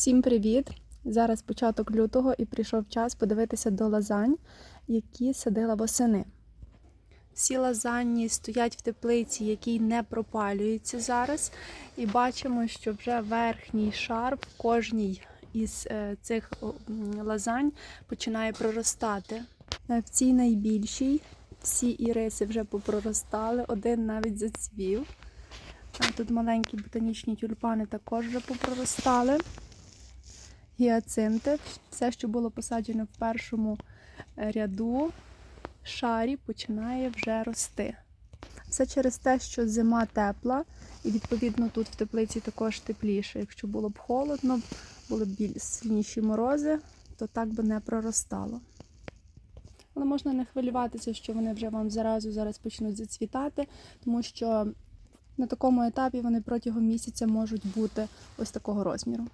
Всім привіт! Зараз початок лютого і прийшов час подивитися до лазань, які садила восени. Всі лазанні стоять в теплиці, який не пропалюється зараз. І бачимо, що вже верхній шар в кожній із е, цих лазань починає проростати. Е, В цій найбільшій всі іриси вже попроростали, один навіть зацвів. Тут маленькі ботанічні тюльпани також вже попроростали. Гіацинти, все, що було посаджено в першому е, ряду, шарі починає вже рости. Все через те, що зима тепла, і відповідно тут в теплиці також тепліше. Якщо було б холодно, були б сильніші морози, то так би не проростало. Але можна не хвилюватися, що вони вже вам заразу зараз почнуть зацвітати, тому що на такому етапі вони протягом місяця можуть бути ось такого розміру.